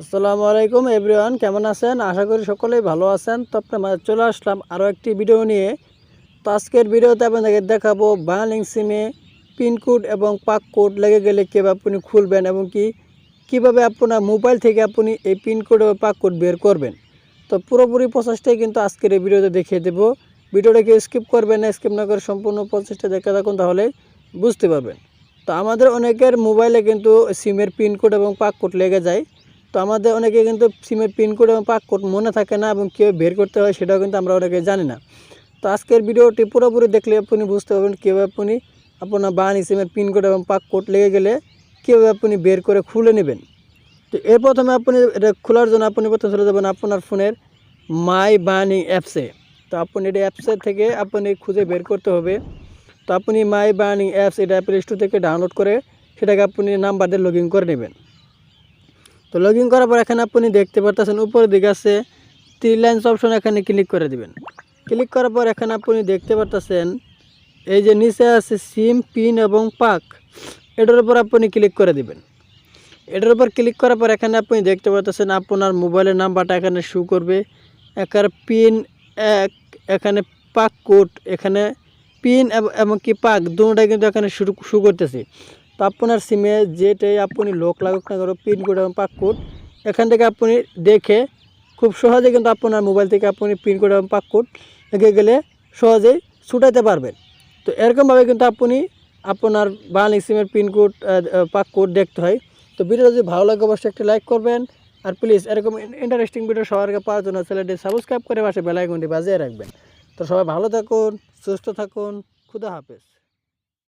আসসালামু আলাইকুম এভরিওয়ান, কেমন আছেন? আশা করি সকলেই ভালো আছেন। তো আপনার চলে আসলাম আরও একটি ভিডিও নিয়ে। তো আজকের ভিডিওতে আপনাদেরকে দেখাবো বার্নিং সিমে পিনকোড এবং পাক কোড লেগে গেলে কীভাবে আপনি খুলবেন এবং কি, কীভাবে আপনার মোবাইল থেকে আপনি এই পিনকোড এবং পাক কোড বের করবেন। তো পুরোপুরি প্রসেসটাই কিন্তু আজকের এই ভিডিওতে দেখিয়ে দেবো। ভিডিওটাকে স্কিপ করবেন না, স্কিপ না করে সম্পূর্ণ প্রসেসটা দেখে থাকুন, তাহলে বুঝতে পারবেন। তো আমাদের অনেকের মোবাইলে কিন্তু সিমের পিনকোড এবং পাক কোড লেগে যায়। তো আমাদের অনেকে কিন্তু সিমের পিনকোড এবং পাক কোড মনে থাকে না এবং কীভাবে বের করতে হয় সেটাও কিন্তু আমরা অনেকে জানি না। তো আজকের ভিডিওটি পুরোপুরি দেখলে আপনি বুঝতে পারবেন কীভাবে আপনি আপনার বাহানি সিমের পিনকোড এবং পাক কোড লেগে গেলে কীভাবে আপনি বের করে খুলে নেবেন। তো এর প্রথমে আপনি এটা খোলার জন্য আপনি প্রথমে চলে যাবেন আপনার ফোনের মাই বার্নিং অ্যাপসে। তো আপনি এটা অ্যাপসের থেকে আপনি খুঁজে বের করতে হবে। তো আপনি মাই বার্নিং অ্যাপস এটা প্লে স্টোর থেকে ডাউনলোড করে সেটাকে আপনি নাম্বার দিয়ে লগ করে নেবেন। তো লগ ইন করার পর এখানে আপনি দেখতে পারতেছেন উপরের দিকে আছে থ্রি লাইন্স অপশন এখানে ক্লিক করে দিবেন। ক্লিক করার পর এখানে আপনি দেখতে পারতেছেন এই যে নিচে আছে সিম পিন এবং পাক এটার উপর আপনি ক্লিক করে দিবেন। এটার উপর ক্লিক করার পর এখানে আপনি দেখতে পাচ্ছেন আপনার মোবাইলের নাম্বারটা এখানে শু করবে। একার পিন এক, এখানে পাক কোড এখানে পিন এবং- এমনকি পাক দুটোটাই কিন্তু এখানে শুরু শু করতেছে। তো আপনার সিমে যেটাই আপনি লোক লাগুক না করো পিন কোড এবং পাক কোড এখান থেকে আপনি দেখে খুব সহজে কিন্তু আপনার মোবাইল থেকে আপনি পিন কোড এবং পাক কোড এগিয়ে গেলে সহজেই ছুটাইতে পারবেন। তো এরকমভাবে কিন্তু আপনি আপনার বাংলা সিমের পিনকোড পাক কোড দেখতে হয়। তো ভিডিও যদি ভালো লাগে অবশ্যই একটি লাইক করবেন। আর প্লিজ এরকম ইন্টারেস্টিং ভিডিও আগে পাওয়ার জন্য চ্যানেলটি সাবস্ক্রাইব করে পাশে বেলাইকনটি বাজিয়ে রাখবেন। তো সবাই ভালো থাকুন, সুস্থ থাকুন, খুদা হাফেজ।